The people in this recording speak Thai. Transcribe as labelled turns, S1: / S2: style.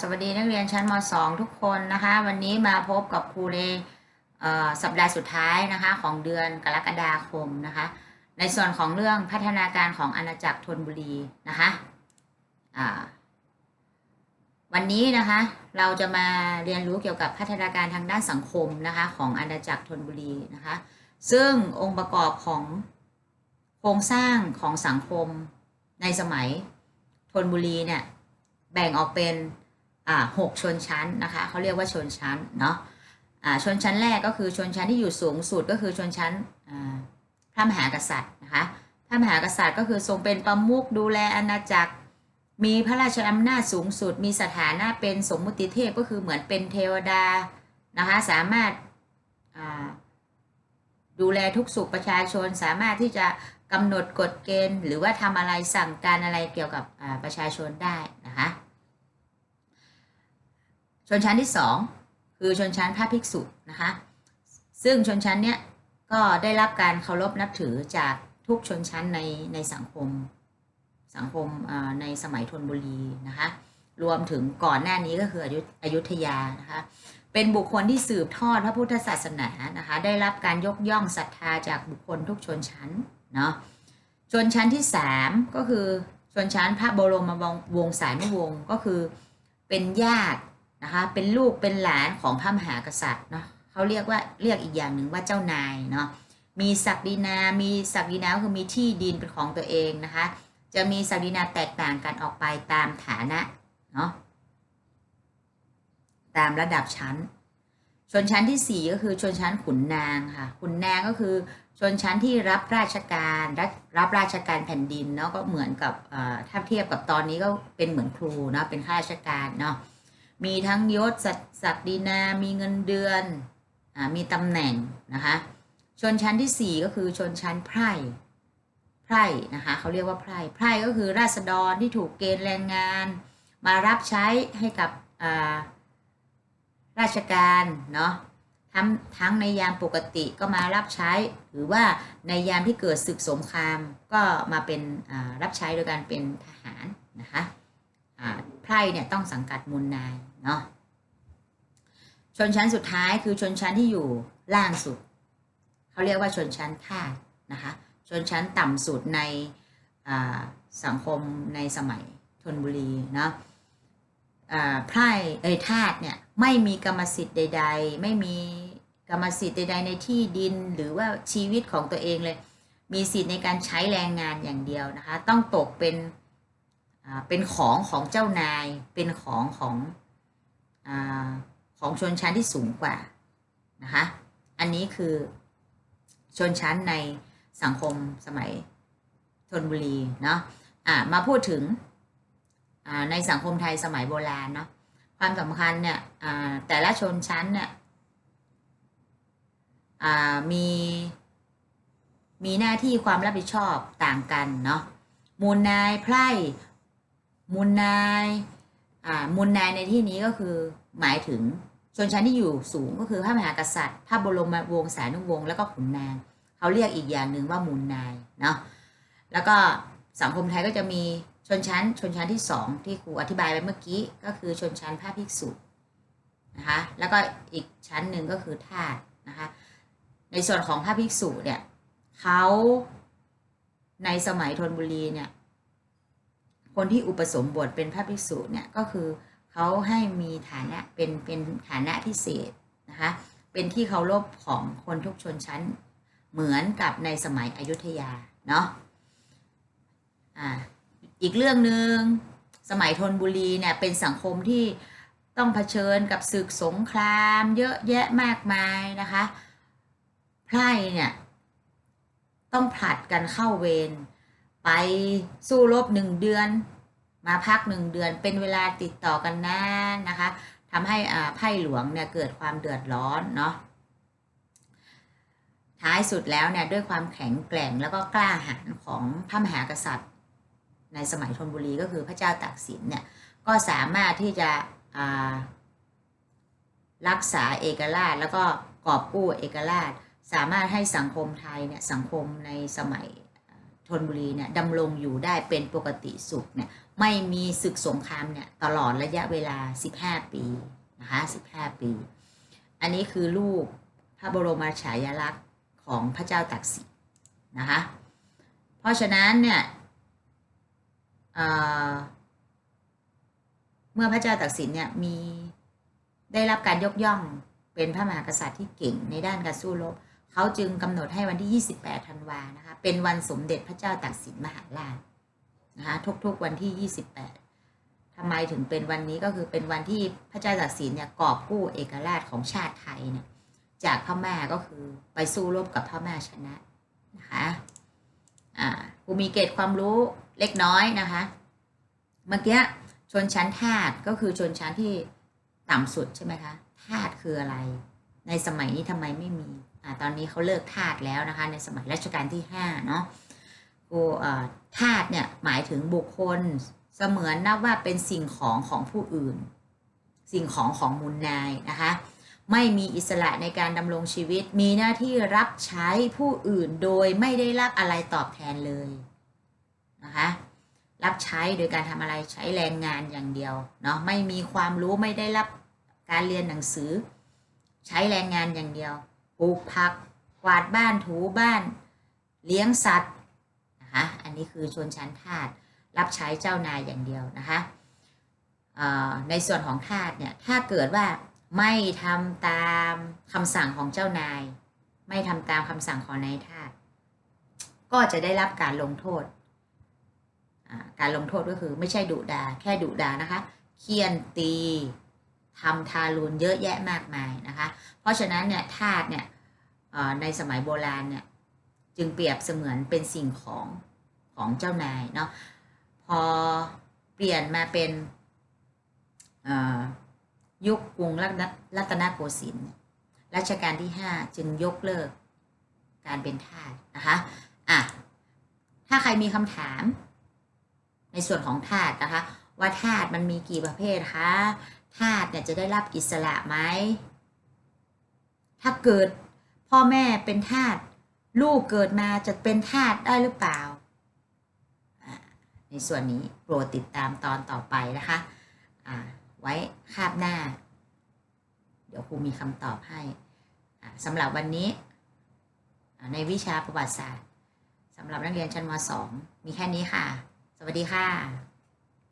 S1: สวัสดีนักเรียนชั้นม .2 ทุกคนนะคะ วันนี้มาพบกับครูในสัปดาห์สุดท้ายนะคะ ของเดือนกรกฎาคมนะคะ ในส่วนของเรื่องพัฒนาการของอาณาจักรธนบุรีนะคะวันนี้นะคะเราจะมาเรียนรู้เกี่ยวกับพัฒนาการทางด้านสังคมนะคะของอาณาจักรธนบุรีนะคะ ซึ่งองค์ประกอบของโครงสร้างของสังคมในสมัยธนบุรีเนี่ยแบ่งออกเป็น อ่าหกชนชั้นนะคะเขาเรียกว่าชนชั้นเนาะอ่าชนชั้นแรกก็คือชนชั้นที่อยู่สูงสุดก็คือชนชั้นอ่าพระมหากษัตริย์นะคะพระมหากษัตริย์ก็คือทรงเป็นประมุขดูแลอาณาจักร มีพระราชอำนาจสูงสุด มีสถานะเป็นสมมุติเทพก็คือเหมือนเป็นเทวดานะคะสามารถาดูแลทุกสุขประชาชนสามารถที่จะกำหนดกฎเกณฑ์ หรือว่าทำอะไรสั่งการอะไรเกี่ยวกับประชาชนได้นะคะ ชนชั้นที่สองคือชนชั้นพระภิกษุนะคะซึ่งชนชั้นเนี้ยก็ได้รับการเคารพนับถือจากทุกชนชั้นในในสังคมสังคมในสมัยธนบุรีนะคะรวมถึงก่อนหน้านี้ก็คืออยุอยุธยานะคะเป็นบุคคลที่สืบทอดพระพุทธศาสนานะคะได้รับการยกย่องศรัทธาจากบุคคลทุกชนชั้นเนาะชนชั้นที่สามก็คือชนชั้นพระบรมวงศานุวงศ์ก็คือเป็นญาติ นะคะเป็นลูกเป็นหลานของพระมหากษัตริย์เนาะเขาเรียกว่าเรียกอีกอย่างหนึ่งว่าเจ้านายเนาะมีศักดินา มีศักดินาคือมีที่ดินเป็นของตัวเองนะคะ จะมีศักดินาแตกต่างกันออกไปตามฐานะเนาะตามระดับชั้น ชนชั้นที่สี่ก็คือชนชั้นขุนนางค่ะขุนนางก็คือชนชั้นที่รับราชการรับรับราชการแผ่นดินเนาะก็เหมือนกับถ้าเทียบกับตอนนี้ก็เป็นเหมือนครูเนาะเป็นข้าราชการเนาะ มีทั้งยศศักศักดินา มีเงินเดือนอมีตำแหน่งนะคะชนชั้นที่สี่ก็คือชนชั้นไพร่ไพร่นะคะเขาเรียกว่าไพร่ไพร่ก็คือราษฎรที่ถูกเกณฑ์แรงงาน มารับใช้ให้กับราชการเนาะทั้งทั้งในยามปกติก็มารับใช้ หรือว่าในยามที่เกิดศึกสงครามก็มาเป็นรับใช้โดยการเป็นทหารนะคะไพร่เนี่ยต้องสังกัดมูลนาย เนาะชนชั้นสุดท้ายคือชนชั้นที่อยู่ล่างสุด เขาเรียกว่าชนชั้นทาสนะคะ ชนชั้นต่ำสุดในสังคมในสมัยธนบุรีเนาะไพร่เอยทาสเนี่ยไม่มีกรรมสิทธิ์ใด ๆ ไม่มีกรรมสิทธิ์ใด ๆ ในที่ดินหรือว่าชีวิตของตัวเองเลย มีสิทธิ์ในการใช้แรงงานอย่างเดียวนะคะ ต้องตกเป็นเป็นของของเจ้านายเป็นของของ อของชนชั้นที่สูงกว่านะคะอันนี้คือชนชั้นในสังคมสมัยธนบุรีเนาะะมาพูดถึงในสังคมไทยสมัยโบราณเนาะความสำคัญเนี่ยแต่ละชนชั้นเนี่ยมีมีหน้าที่ความรับผิดชอบต่างกันเนาะมูลนายไพร่มูลนาย มูลนายในที่นี้ก็คือหมายถึงชนชั้นที่อยู่สูงก็คือพระมหากษัตริย์ พระบรมวงศานุวงศ์แล้วก็ขุนนาง เขาเรียกอีกอย่างหนึ่งว่ามูลนายเนาะแล้วก็สังคมไทยก็จะมีชนชั้นชนชั้นที่สองที่ครูอธิบายไปเมื่อกี้ก็คือชนชั้นพระภิกษุนะคะแล้วก็อีกชั้นหนึ่งก็คือทาสนะคะในส่วนของพระภิกษุเนี่ยเขาในสมัยธนบุรีเนี่ย คนที่อุปสมบทเป็นพระภิกษุเนี่ยก็คือเขาให้มีฐานะเป็นเป็นฐานะพิเศษนะคะเป็นที่เคารพของคนทุกชนชั้นเหมือนกับในสมัยอยุธยาเนาะอ่าอีกเรื่องหนึ่งสมัยธนบุรีเนี่ยเป็นสังคมที่ต้องเผชิญกับศึกสงครามเยอะแยะมากมายนะคะไพร่เนี่ยต้องผลัดกันเข้าเวร ไปสู้รบหนึ่งเดือน มาพักหนึ่งเดือนเป็นเวลาติดต่อกันนานนะคะทำให้อ่าไพ่หลวงเนี่ยเกิดความเดือดร้อนเนาะท้ายสุดแล้วเนี่ยด้วยความแข็งแกร่งแล้วก็กล้าหาญของพระมหากษัตริย์ ในสมัยธนบุรีก็คือพระเจ้าตากสินเนี่ยก็สามารถที่จะรักษาเอกราชแล้วก็กอบกู้เอกราช สามารถให้สังคมไทยเนี่ยสังคมในสมัย ธนบุรีเนี่ยดำรงอยู่ได้เป็นปกติสุขเนี่ยไม่มีศึกสงครามเนี่ยตลอดระยะเวลา 15 ปีนะคะ15 ปี อันนี้คือรูปพระบรมฉายาลักษณ์ของพระเจ้าตากสินนะคะเพราะฉะนั้นเนี่ยเเมื่อพระเจ้าตากสินเนี่ยมีได้รับการยกย่องเป็นพระมหากษัตริย์ที่เก่งในด้านการสู้รบ เขาจึงกำหนดให้วันที่ 28 ธันวานะคะ เป็นวันสมเด็จพระเจ้าตากสินมหาราชนะคะทุกๆวันที่ 28ทำไมถึงเป็นวันนี้ก็คือเป็นวันที่พระเจ้าตากสินเนี่ยกอบกู้เอกราชของชาติไทยเนี่ยจากพม่าก็คือไปสู้รบกับพม่าชนะนะคะอ่ากูมีเกร็ดความรู้เล็กน้อยนะคะ เมื่อกี้ชนชั้นทาสก็คือชนชั้นที่ต่ำสุดใช่ไหมคะทาสคืออะไร ในสมัยนี้ทำไมไม่มีอ่าตอนนี้เขาเลิกทาสแล้วนะคะ ในสมัยรัชกาลที่ห้าเนาะกูอ่อทาสเนี่ยหมายถึงบุคคลเสมือนนับว่าเป็นสิ่งของของผู้อื่น สิ่งของของมูลนายนะคะไม่มีอิสระในการดำรงชีวิต มีหน้าที่รับใช้ผู้อื่นโดยไม่ได้รับอะไรตอบแทนเลยนะคะ รับใช้โดยการทำอะไรใช้แรงงานอย่างเดียวเนาะ ไม่มีความรู้ไม่ได้รับการเรียนหนังสือ ใช้แรงงานอย่างเดียวปลูกผักกวาดบ้านถูบ้าน เลี้ยงสัตว์นะคะอันนี้คือชนชั้นทาสรับใช้เจ้านายอย่างเดียวนะคะในส่วนของทาสเนี่ยถ้าเกิดว่าไม่ทำตามคำสั่งของเจ้านาย ไม่ทำตามคำสั่งของนายทาสก็จะได้รับการลงโทษ การลงโทษก็คือไม่ใช่ดุดาแค่ดุดานะคะ เคี่ยนตี ทำทารุณเยอะแยะมากมายนะคะ เพราะฉะนั้นเนี่ยทาสเนี่ยในสมัยโบราณเนี่ยจึงเปรียบเสมือนเป็นสิ่งของของเจ้านายเนาะพอเปลี่ยนมาเป็นยุคกรุงรัตนรัตนโกสินทร์รัชกาลที่ 5 จึงยกเลิกการเป็นทาสนะคะอะถ้าใครมีคำถามในส่วนของทาสนะคะ ว่าทาสมันมีกี่ประเภทคะ ทาสเนี่ยจะได้รับอิสระไหม ถ้าเกิดพ่อแม่เป็นทาสลูกเกิดมาจะเป็นทาสได้หรือเปล่าอ่าในส่วนนี้โปรดติดตามตอนต่อไปนะคะอ่าไว้คาบหน้า เดี๋ยวครูมีคำตอบให้อ่าสำหรับวันนี้ในวิชาประวัติศาสตร์สำหรับนักเรียนชั้นม .2 มีแค่นี้ค่ะ สวัสดีค่ะ